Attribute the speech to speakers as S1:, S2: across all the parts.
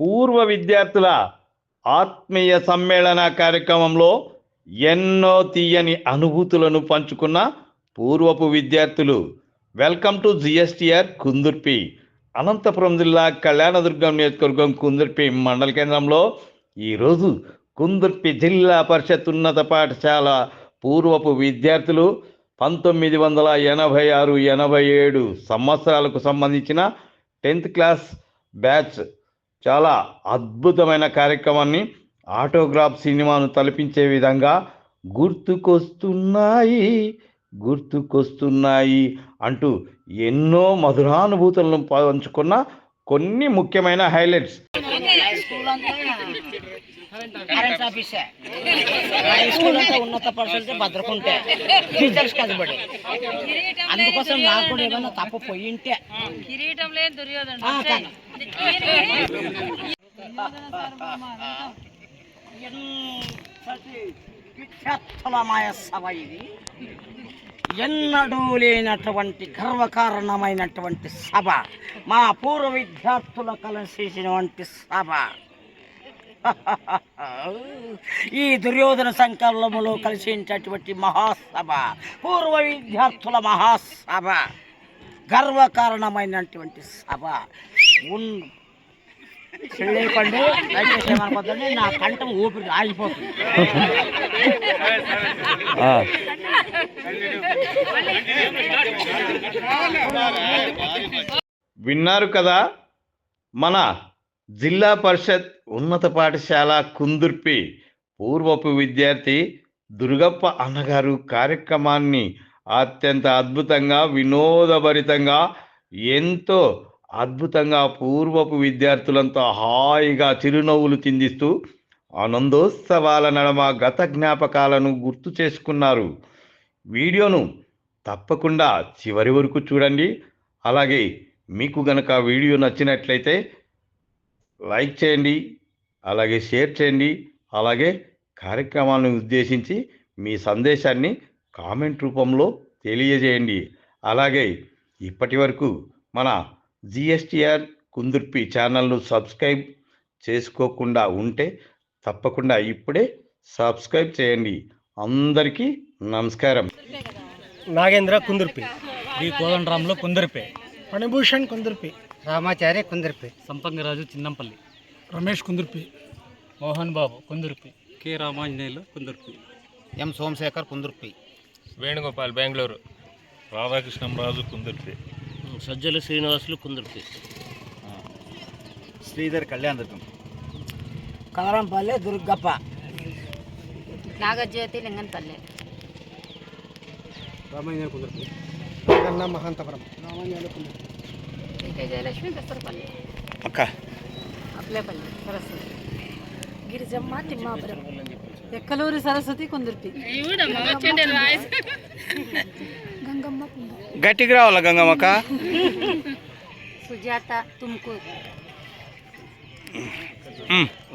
S1: పూర్వ విద్యార్థుల ఆత్మీయ సమ్మేళన కార్యక్రమంలో ఎన్నో తీయని అనుభూతులను పంచుకున్న పూర్వపు విద్యార్థులు. Welcome to GSTR Kundurpi Anantapuram జిల్లా కళ్యాణదుర్గం నియోజకవర్గం కుందుర్పి మండల కేంద్రంలో ఈరోజు కుందుర్పి జిల్లా పరిషత్ ఉన్నత పాఠశాల పూర్వపు విద్యార్థులు పంతొమ్మిది వందల ఎనభై ఆరు ఎనభై ఏడు సంవత్సరాలకు సంబంధించిన టెన్త్ క్లాస్ బ్యాచ్ చాలా అద్భుతమైన కార్యక్రమాన్ని ఆటోగ్రాఫ్ సినిమాను తలపించే విధంగా గుర్తుకొస్తున్నాయి గుర్తుకొస్తున్నాయి అంటూ ఎన్నో మధురానుభూతులను పంచుకున్న కొన్ని ముఖ్యమైన హైలైట్స్.
S2: కరెంట్ ఆఫీసే. మా స్కూల్ అంతా ఉన్నత పరిస్థితి భద్రకుంటే టీచర్స్ కదబడి అందుకోసం నాకు కూడా ఏమైనా తప్పు పోయి ఉంటే.
S3: కిరీటం లేని దుర్యోధన
S2: సభ ఇది ఎన్నడూ లేనటువంటి గర్వకారణమైనటువంటి సభ. మా పూర్వ విద్యార్థుల కలిసేసినటువంటి సభ. ఈ దుర్యోధన సంకలనములో కలిసేటటువంటి మహాసభ పూర్వ విద్యార్థుల మహాసభ గర్వకారణమైనటువంటి సభ. ఉన్ చెల్లేపండి దయచేసి ఏమనుకోద్దండి నా కంఠం ఊపిరి ఆగిపోతుంది.
S1: విన్నారు కదా మన జిల్లా పరిషత్ ఉన్నత పాఠశాల కుందుర్పి పూర్వపు విద్యార్థి దుర్గప్ప అన్నగారు కార్యక్రమాన్ని అత్యంత అద్భుతంగా వినోదభరితంగా ఎంతో అద్భుతంగా పూర్వపు విద్యార్థులంతా హాయిగా చిరునవ్వులు చిందిస్తూ ఆనందోత్సవాల నడమ గత జ్ఞాపకాలను గుర్తు చేసుకున్నారు. వీడియోను తప్పకుండా చివరి వరకు చూడండి. అలాగే మీకు గనక వీడియో నచ్చినట్లయితే లైక్ చేయండి అలాగే షేర్ చేయండి అలాగే కార్యక్రమాన్ని ఉద్దేశించి మీ సందేశాన్ని కామెంట్ రూపంలో తెలియజేయండి. అలాగే ఇప్పటి వరకు మన జిఎస్టిఆర్ కుందుర్పి ఛానల్ను సబ్స్క్రైబ్ చేసుకోకుండా ఉంటే తప్పకుండా ఇప్పుడే సబ్స్క్రైబ్ చేయండి. అందరికీ నమస్కారం.
S4: Nagendra Kundurpi.
S5: D Kodandaramulu Kundaripe.
S4: Phanibhushan Kundurpi. Ramacharya Kundurpi.
S5: Sampangaraju Chinnampalli.
S4: Ramesh Kundurpi.
S5: Mohan Babu Kundurpi.
S6: K Ramanjaneyulu Kundurpi.
S4: M Somashekar Kundurpi.
S7: Venugopal Bengaluru. Radhakrishnamraju Kundurpi.
S5: Sajjala Srinivasulu Kundurpi.
S6: Sridhar Kalyanadurgam
S2: Kalarampalli Durgappa.
S3: Nagajyothi Linganpalli.
S4: Ramanja Kundurpi. Kanna Mahantapuram. Ramanja Kundurpi.
S3: Jayalakshmi దసరపల్లి
S1: అక్క
S3: అప్లేపల్లి సరస్వతి గిరిజమ్మ తిమ్మాపురం ఎక్కలూరు సరస్వతి కుందుర్పి గంగమ్మ
S1: గట్టికి రావాలా గంగమ్మక్క
S3: సుజాత తుమ్కూరు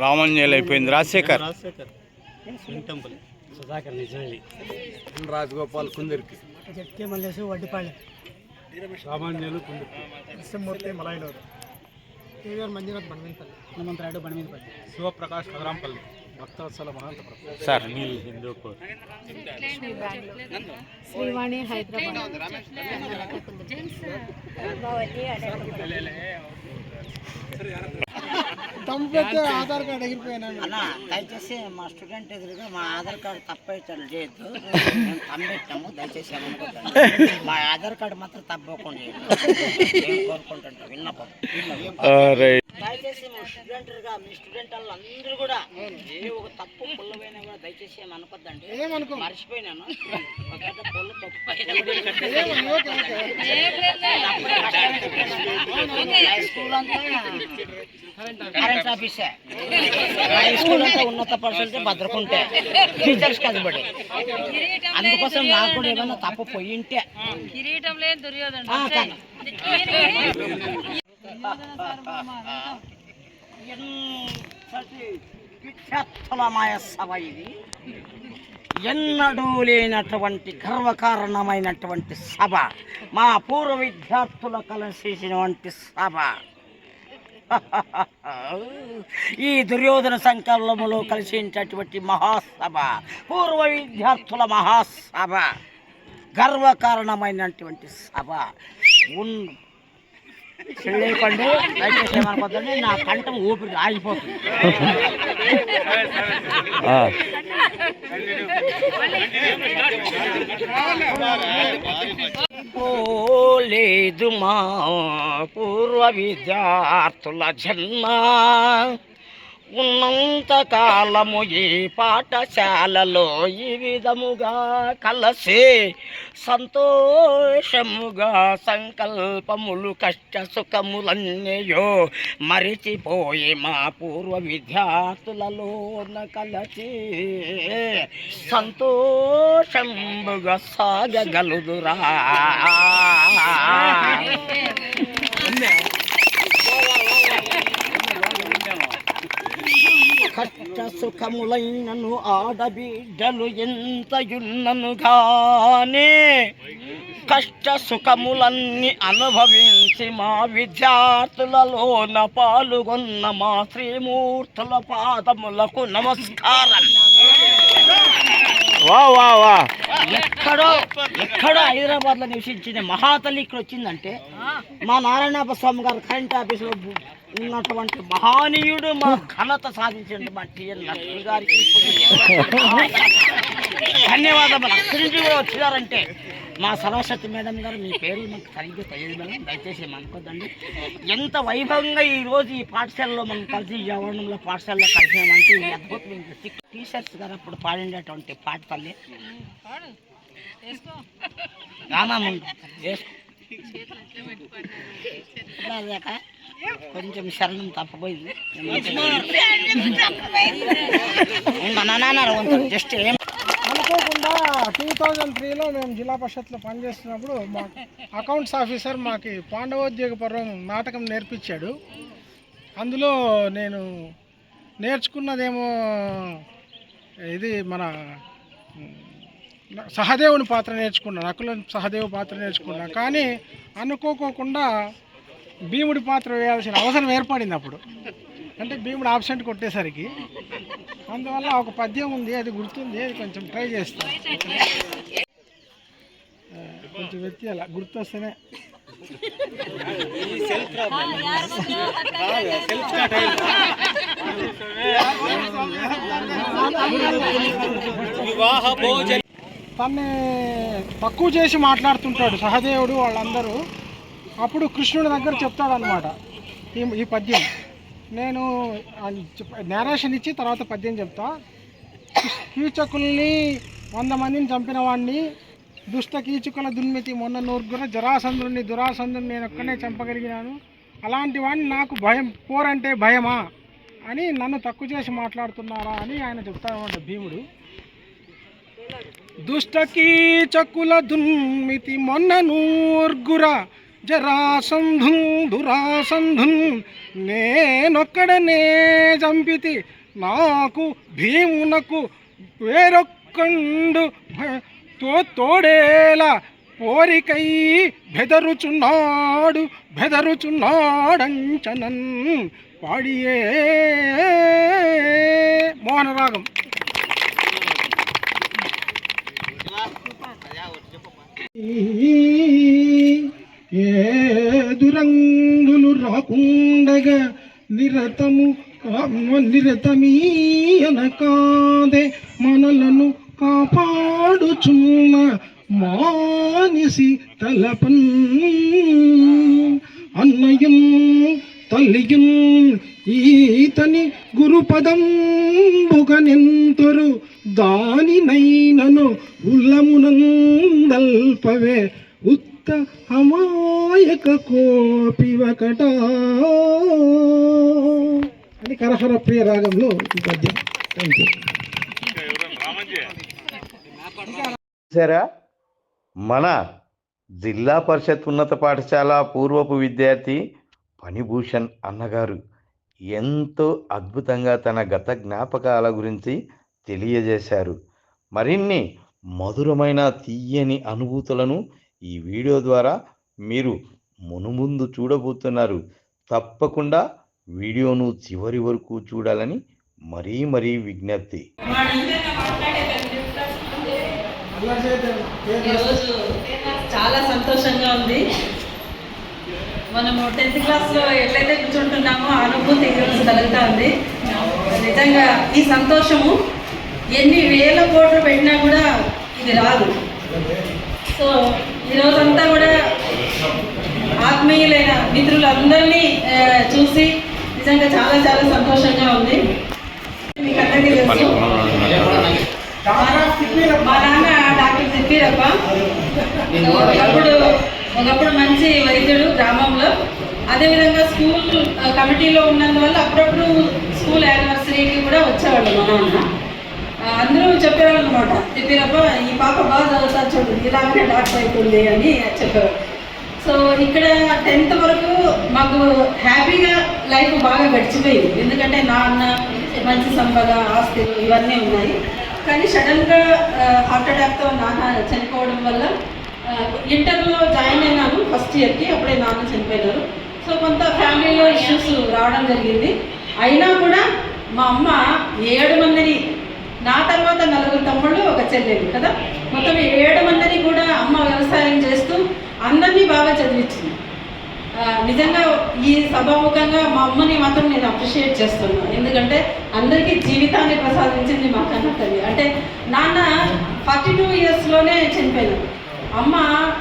S1: రామంజల్ అయిపోయింది Rajasekhar
S5: Sudhakar Nijali
S6: Rajagopal Kundurpi
S4: Jatke Mallesu Vaddipalem
S6: Kundurpi
S4: Krishnamurthy Malayiluru KVR Manjunath Banamenapalli Hanumantharayudu Banamenapalli
S6: Shivprakash Kadarampalli. Bhaktavatsala మహాంతపురం.
S1: Sir
S5: Hindupur
S3: Srivani Hyderabad.
S4: ఎగిరిపోయినాను
S2: అన్న దయచేసి మా student ఎదురుగా మా Aadhaar card తప్పైతే చేయొద్దు. మేము తమ్మెట్టాము దయచేసి ఏమనుకోకండి మా ఆధార్ కార్డు మాత్రం తప్పకుండా కోరుకుంటుంటా విన్నపం. దయచేసి మా స్టూడెంట్గా మీ స్టూడెంట్ అందరూ కూడా ఏ ఒక తప్పు పుల్లపోయినా కూడా దయచేసి ఏమి అనుకోద్దండి.
S4: ఏమనుకో
S2: మర్చిపోయినాను. ఒక గంట పుల్ల తప్పు స్కూల్ అంతా కరెంట్ ఆఫీసే మా స్కూల్ అంతా ఉన్నత పరిస్థితి భద్రకుంటే టీచర్స్ కదబడి అందుకోసం నాకు కూడా ఏమైనా తప్పు పోయి ఉంటే
S3: కిరీటం లేని దుర్యోధన
S2: విఖ్యాతలమాయ సభ ఇది ఎన్నడూ లేనటువంటి గర్వకారణమైనటువంటి సభ. మా పూర్వ విద్యార్థుల కలిసేసినటువంటి సభ. ఈ దుర్యోధన సంకల్పములో కలిసేటటువంటి మహాసభ పూర్వ విద్యార్థుల మహాసభ గర్వకారణమైనటువంటి సభ. ఉన్. చెల్లేకండి దయచేసి ఏమనుకోద్దండి నా కంఠం ఊపిరి ఆగిపోతుంది. పోలేదు మా పూర్వ విద్యార్థుల జన్మ ఉన్నంత కాలము ఈ పాఠశాలలో ఈ విధముగా కలసి సంతోషముగా సంకల్పములు కష్ట సుఖములన్నయో మరిచిపోయి మా పూర్వ విద్యార్థులలోన కలసి సంతోషముగా సాగగలుదురా. కష్ట సుఖములైనను ఆడబిడ్డలు ఎంతయున్నను గానే కష్ట సుఖములన్నీ అనుభవించి మా విద్యార్థులలోన పాల్గొన్న మా శ్రీమూర్తుల పాదములకు నమస్కారం.
S1: వా వా వా.
S2: ఎక్కడో ఎక్కడో హైదరాబాద్లో నివసించిన మహాతల్లి ఇక్కడ వచ్చిందంటే మా నారాయణప్ప స్వామి గారు కరెంట్ ఆఫీసులో ఉన్నటువంటి మహానీయుడు మా ఘనత సాధించిన మా టిఎన్ లక్ష్మి గారికి. ధన్యవాదములు. అక్కడి నుంచి కూడా వచ్చినారంటే మా సరస్వతి మేడం గారు మీ పేరు మాకు సరిగ్గా తెలియదు మేడం దయచేసి ఏమనుకోద్దండి ఎంత వైభవంగా ఈ రోజు ఈ పాఠశాలలో మనం కలిసి ఆవరణంలో పాఠశాలలో కలిసినామంటే ఈ అద్భుతమైన టీచర్స్ గారు అప్పుడు పాడినటువంటి పాట తల్లి. రామాముండు వేసుకో. కొంచెం శరణం తప్పపోయింది జస్ట్ ఏం
S4: అనుకోకుండా టూ థౌజండ్ త్రీలో మేము జిల్లా పరిషత్లో పనిచేస్తున్నప్పుడు మా అకౌంట్స్ ఆఫీసర్ మాకు పాండవోద్యోగ పర్వం నాటకం నేర్పించాడు. అందులో నేను నేర్చుకున్నదేమో ఇది మన సహదేవుని పాత్ర నేర్చుకున్నాను నకుల సహదేవు పాత్ర నేర్చుకున్నాను కానీ అనుకోకోకుండా భీముడి పాత్ర వేయాల్సిన అవసరం ఏర్పడింది అప్పుడు. అంటే భీముడు ఆబ్సెంట్ కొట్టేసరికి అందువల్ల ఒక పద్యం ఉంది అది గుర్తుంది అది కొంచెం ట్రై చేస్తాను. కొంచెం వ్యక్తి అలా గుర్తొస్తేనే. తన్ని తక్కువ చేసి మాట్లాడుతుంటాడు సహదేవుడు వాళ్ళందరూ. అప్పుడు కృష్ణుడి దగ్గర చెప్తాడు అనమాట ఈ ఈ పద్యం. నేను నేరేషన్ ఇచ్చి తర్వాత పద్యం చెప్తా. కీచకుల్ని వంద మందిని చంపిన వాడిని దుష్ట కీచుకుల దుర్మితి మొన్న నూరుగుర జరాసంధుని దురాసంధుని నేను ఒక్కనే చంపగలిగినాను. అలాంటి వాడిని నాకు భయం పోరంటే భయమా అని నన్ను తక్కువ చేసి మాట్లాడుతున్నారా అని ఆయన చెప్తాడన్నమాట భీముడు. దుష్ట కీచకుల దుర్మితి మొన్న నూర్గుర జరాసంధు దురాసంధు నేనొక్కడనే చంపితి నాకు భీమునకు వేరొక్కండు తో తోడేలా కోరికై బెదరుచున్నాడు బెదరుచున్నాడంచనన్ పాడియే. మోహనరాగం ఏ దురంగులు రాకుండగా నిరతము నిరతమీయన కాదే మనలను కాపాడుచున్న మానిసి తలపన్ అన్నయం తల్లియం ఈతని గురుపదంబుగనెంతరు దానినైనను ఉల్లమునందల్పవే ఉత్త అమాయక కోపి ఒకట అని కరహర ప్రియ రాగంలో ఈ పద్యం. థ్యాంక్ యూ
S1: మన జిల్లా పరిషత్ ఉన్నత పాఠశాల పూర్వపు విద్యార్థి ఫణిభూషణ్ అన్నగారు ఎంతో అద్భుతంగా తన గత జ్ఞాపకాల గురించి తెలియజేశారు. మరిన్ని మధురమైన తీయని అనుభూతులను ఈ వీడియో ద్వారా మీరు మునుముందు చూడబోతున్నారు. తప్పకుండా వీడియోను చివరి వరకు చూడాలని మరీ మరీ విజ్ఞప్తి.
S8: చాలా సంతోషంగా ఉంది. మనము టెన్త్ క్లాస్లో ఎట్లయితే కూర్చుంటున్నామో అనుభూతి ఈరోజు కలుగుతా ఉంది. నిజంగా ఈ సంతోషము ఎన్ని వేల కోట్లు పెట్టినా కూడా ఇది రాదు. సో ఈరోజంతా కూడా ఆత్మీయులైన మిత్రులందరినీ చూసి నిజంగా చాలా చాలా సంతోషంగా ఉంది. మీకు అందరికీ తెలుసు. మా నాన్న డాక్టర్ చెప్పిరప్ప ఒకప్పుడు ఒకప్పుడు మంచి వైద్యుడు గ్రామంలో. అదేవిధంగా స్కూల్ కమిటీలో ఉన్నందువల్ల అప్పుడప్పుడు స్కూల్ యానివర్సరీకి కూడా వచ్చేవాళ్ళు మా నాన్న. అందరూ చెప్పేవాళ్ళు అనమాట చెప్పిరప్ప ఈ పాప బాగా చదువుతా చూడు ఇలాగే డాక్టర్ అవుతుంది అని చెప్పారు. సో ఇక్కడ టెన్త్ వరకు మాకు హ్యాపీగా లైఫ్ బాగా గడిచిపోయింది. ఎందుకంటే నాన్న మంచి సంపద ఆస్తులు ఇవన్నీ ఉన్నాయి. కానీ సడన్గా హార్ట్ అటాక్తో నాన్న చనిపోవడం వల్ల ఇంటర్లో జాయిన్ అయినాను ఫస్ట్ ఇయర్కి అప్పుడే నాన్న చనిపోయినారు. సో కొంత ఫ్యామిలీలో ఇష్యూస్ రావడం జరిగింది. అయినా కూడా మా అమ్మ ఏడు మందిని నా తర్వాత నలుగురు తమ్ముళ్ళు ఒక చెల్లెలు కదా? మొత్తం ఏడు మందిని కూడా అమ్మ వ్యవసాయం చేస్తూ అందరినీ బాగా చదివించింది. నిజంగా ఈ సభాముఖంగా మా అమ్మని మాత్రం నేను అప్రిషియేట్ చేస్తున్నాను ఎందుకంటే అందరికీ జీవితాన్ని ప్రసాదించింది మా కన్న తల్లి. అంటే నాన్న ఫార్టీ టూ ఇయర్స్లోనే చనిపోయినారు అమ్మ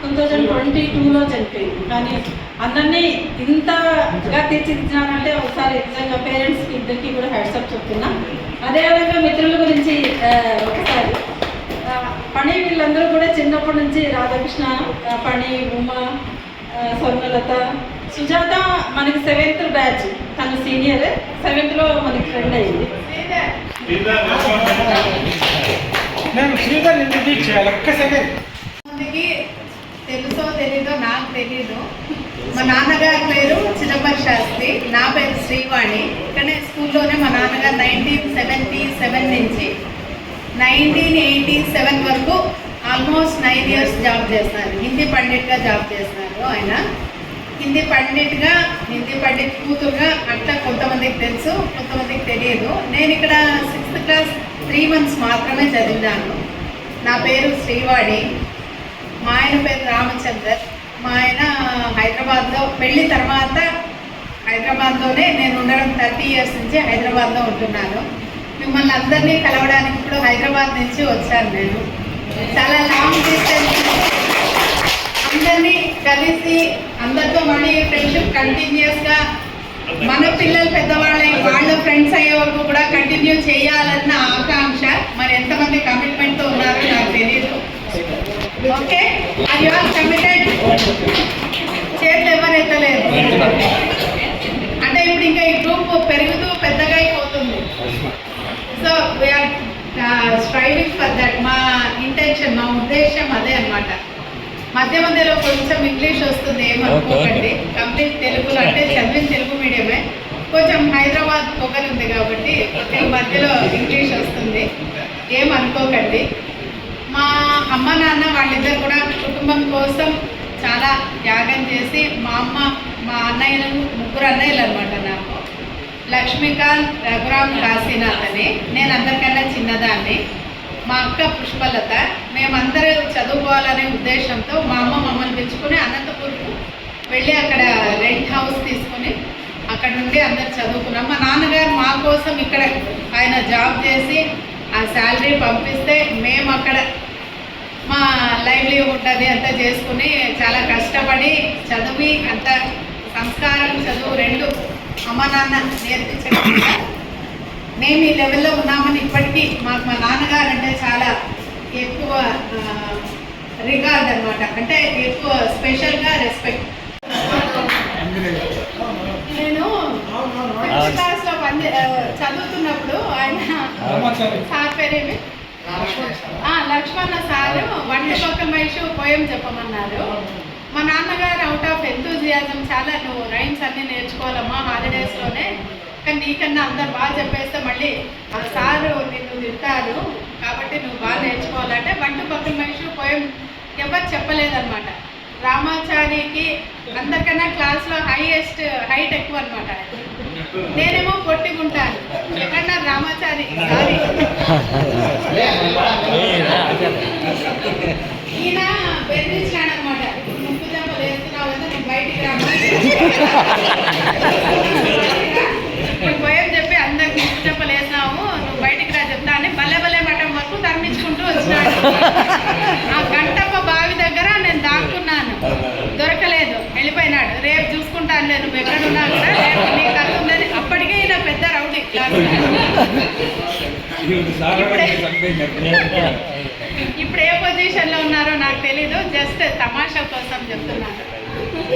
S8: టూ థౌజండ్ ట్వంటీ టూలో చనిపోయింది. కానీ అందరినీ ఇంతగా తీర్చిదిద్దానంటే ఒకసారి నిజంగా పేరెంట్స్కి ఇద్దరికి కూడా హెడ్సప్ చెప్తున్నా. అదేవిధంగా మిత్రుల గురించి ఒకసారి. పని వీళ్ళందరూ కూడా చిన్నప్పటి నుంచి రాధాకృష్ణ పని ఉమ ఆ, స్వర్ణలత సుజాత మనకి సెవెంత్ బ్యాచ్ తను సీనియర్ సెవెంత్లో మనకి ఫ్రెండ్ అయింది.
S9: తెలుసో తెలీదో నాకు తెలీదు. మా నాన్నగారి పేరు చిదంబర్ శాస్త్రి. నా పేరు శ్రీవాణి. ఇక్కడనే స్కూల్లోనే మా నాన్నగారు నైన్టీన్ సెవెంటీ సెవెన్ నుంచి నైన్టీన్ ఎయిటీ సెవెన్ వరకు ఆల్మోస్ట్ నైన్ ఇయర్స్ జాబ్ చేస్తున్నారు హిందీ పండిట్గా జాబ్ చేస్తున్నారు ఆయన. హిందీ పండిట్గా హిందీ పండిట్ కూతురుగా అట్లా కొంతమందికి తెలుసు కొంతమందికి తెలియదు. నేను ఇక్కడ సిక్స్త్ క్లాస్ త్రీ మంత్స్ మాత్రమే చదివినాను. నా పేరు శ్రీవాణి. మా ఆయన పేరు రామచందర్ మా ఆయన హైదరాబాద్లో పెళ్ళి తర్వాత హైదరాబాద్లోనే నేను ఉండడం థర్టీ ఇయర్స్ నుంచి హైదరాబాద్లో ఉంటున్నాను. మిమ్మల్ని అందరినీ కలవడానికి ఇప్పుడు హైదరాబాద్ నుంచి వచ్చాను నేను. చాలా లాంగ్ డిస్టెన్స్ అందరినీ కలిసి అందరితో మళ్ళీ ఫ్రెండ్షిప్ కంటిన్యూస్గా మన పిల్లలు పెద్దవాళ్ళై వాళ్ళ ఫ్రెండ్స్ అయ్యే వరకు కూడా కంటిన్యూ చేయాలన్న ఆకాంక్ష. మరి ఎంతమంది కమిట్మెంట్తో ఉన్నారో నాకు తెలియదు ఓకే యు ఆర్ కమిటెడ్ చేతులు ఎవరు ఎత్తలేదు అంటే ఇప్పుడు ఇంకా ఈ గ్రూప్ పెరుగుతూ పెద్దగా అయిపోతుంది. So we are striving for that మా ఇంటెన్షన్ మా ఉద్దేశం అదే అన్నమాట. మధ్య మధ్యలో కొంచెం ఇంగ్లీష్ వస్తుంది ఏమనుకోకండి. కంప్లీట్ తెలుగులో అంటే చదివిన తెలుగు మీడియమే కొంచెం హైదరాబాద్ పొగరు ఉంది కాబట్టి ఈ మధ్యలో ఇంగ్లీష్ వస్తుంది. ఏమనుకోకండి. మా అమ్మ నాన్న వాళ్ళిద్దరు కూడా కుటుంబం కోసం చాలా త్యాగం చేసి మా అమ్మ మా అన్నయ్యలు ముగ్గురు అన్నయ్యలు అనమాట నాకు. లక్ష్మీకాంత్ రఘురామ్ కాశీనాథ్ అని. నేను అందరికన్నా చిన్నదాన్ని. మా అక్క పుష్పలత. మేమందరూ చదువుకోవాలనే ఉద్దేశంతో మా అమ్మ మమ్మల్ని పిలుచుకుని అనంతపూర్కు వెళ్ళి అక్కడ రెంట్ హౌస్ తీసుకుని అక్కడ నుండి అందరు చదువుకున్నాం. మా నాన్నగారు మా కోసం ఇక్కడ ఆయన జాబ్ చేసి ఆ శాలరీ పంపిస్తే మేము అక్కడ మా లైవ్లీహుడ్ అది అంతా చేసుకుని చాలా కష్టపడి చదివి అంత సంస్కారం చదువు రెండు అమ్మ నాన్న నేర్పించడం మేము ఈ లెవెల్లో ఉన్నామని ఇప్పటికీ మాకు మా నాన్నగారు అంటే చాలా ఎక్కువ రిగార్డ్ అన్నమాట. అంటే ఎక్కువ స్పెషల్గా రెస్పెక్ట్ నేను ఫిఫ్త్ క్లాస్లో పని చదువుతున్నప్పుడు ఆయన సార్ పేరేమి? లక్ష్మణ సారు వంట పక్క మనిషి పోయం చెప్పమన్నారు. మా నాన్నగారు అవుట్ ఆఫ్ ఎంతూజియాజం చాలా నువ్వు రైమ్స్ అన్ని నేర్చుకోవాలమ్మా హాలిడేస్లోనే కానీ నీకన్నా అందరు బాగా చెప్పేస్తే మళ్ళీ ఆ సారు నిన్ను తింటారు కాబట్టి నువ్వు బాగా నేర్చుకోవాలంటే వంట పక్కన మనిషి పోయం ఎవరు చెప్పలేదన్నమాట. రామాచారికి అందరికన్నా క్లాస్లో హైయెస్ట్ హైట్ ఎక్కువ అనమాట నేనేమో పొట్టిగుంటాను. ఎక్కడన్నా రామాచారి ఈయన బెదిరించాడు అనమాట ముప్పు దెబ్బలు వేస్తున్నావు కదా నువ్వు బయటికి రామని భయం చెప్పి అందరికి ముక్కు దెబ్బలు నువ్వు బయటికి రా చెప్తా అని భలే భలే మఠం వరకు తరమించుకుంటూ వచ్చినాడు. ఆ గంట చూసుకుంటాను నేను నువ్వు ఎక్కడున్నా కూడా రేపు నీకు అది అప్పటికే ఈయన పెద్ద రౌడీ. క్లాస్ ఇప్పుడు ఏ పొజిషన్లో ఉన్నారో నాకు తెలీదు. జస్ట్ తమాషా కోసం చెప్తున్నాను.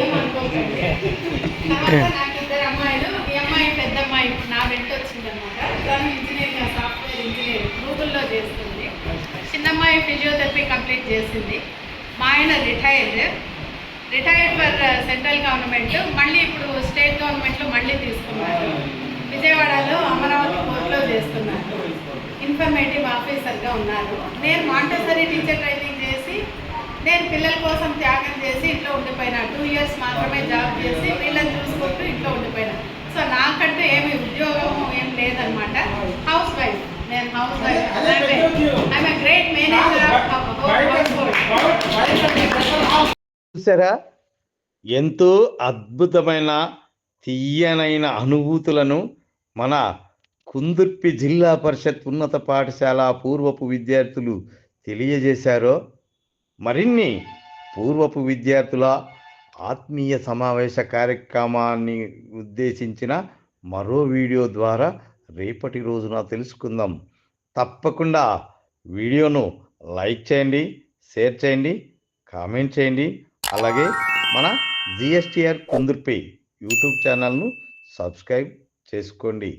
S9: ఏమనుకోకండి. తర్వాత నాకు ఇద్దరు అమ్మాయిలు ఈ అమ్మాయి పెద్ద అమ్మాయి ఇప్పుడు నా వెంట వచ్చింది అనమాట తను ఇంజనీరింగ్ సాఫ్ట్వేర్ ఇంజనీర్ గూగుల్లో చేస్తుంది. చిన్నమ్మాయి ఫిజియోథెరపీ కంప్లీట్ చేసింది. మా ఆయన retired retired for central government. మళ్ళీ ఇప్పుడు స్టేట్ గవర్నమెంట్లో మళ్ళీ తీసుకున్నారు. విజయవాడలో అమరావతి కోర్టులో చేస్తున్నారు. ఇన్ఫర్మేటివ్ ఆఫీసర్గా ఉన్నారు. నేను మాంటసరీ టీచర్ ట్రైనింగ్ చేసి నేను పిల్లల కోసం త్యాగం చేసి ఇంట్లో ఉండిపోయినా. టూ ఇయర్స్ మాత్రమే జాబ్ చేసి వీళ్ళని చూసుకుంటూ ఇంట్లో ఉండిపోయినా. సో నాకంటూ ఏమి ఉద్యోగం ఏం లేదనమాట హౌస్ వైఫ్ నేను housewife I'm great manager of
S1: చూసారా ఎంతో అద్భుతమైన తీయనైన అనుభూతులను మన కుందుర్పి జిల్లా పరిషత్ ఉన్నత పాఠశాల పూర్వపు విద్యార్థులు తెలియజేశారో మరిన్ని పూర్వపు విద్యార్థుల ఆత్మీయ సమావేశ కార్యక్రమాన్ని ఉద్దేశించిన మరో వీడియో ద్వారా రేపటి రోజున తెలుసుకుందాం. తప్పకుండా వీడియోను లైక్ చేయండి షేర్ చేయండి కామెంట్ చేయండి. అలాగే మన జిఎస్టిఆర్ కుందుర్పై యూట్యూబ్ ఛానల్ను సబ్స్క్రైబ్ చేసుకోండి.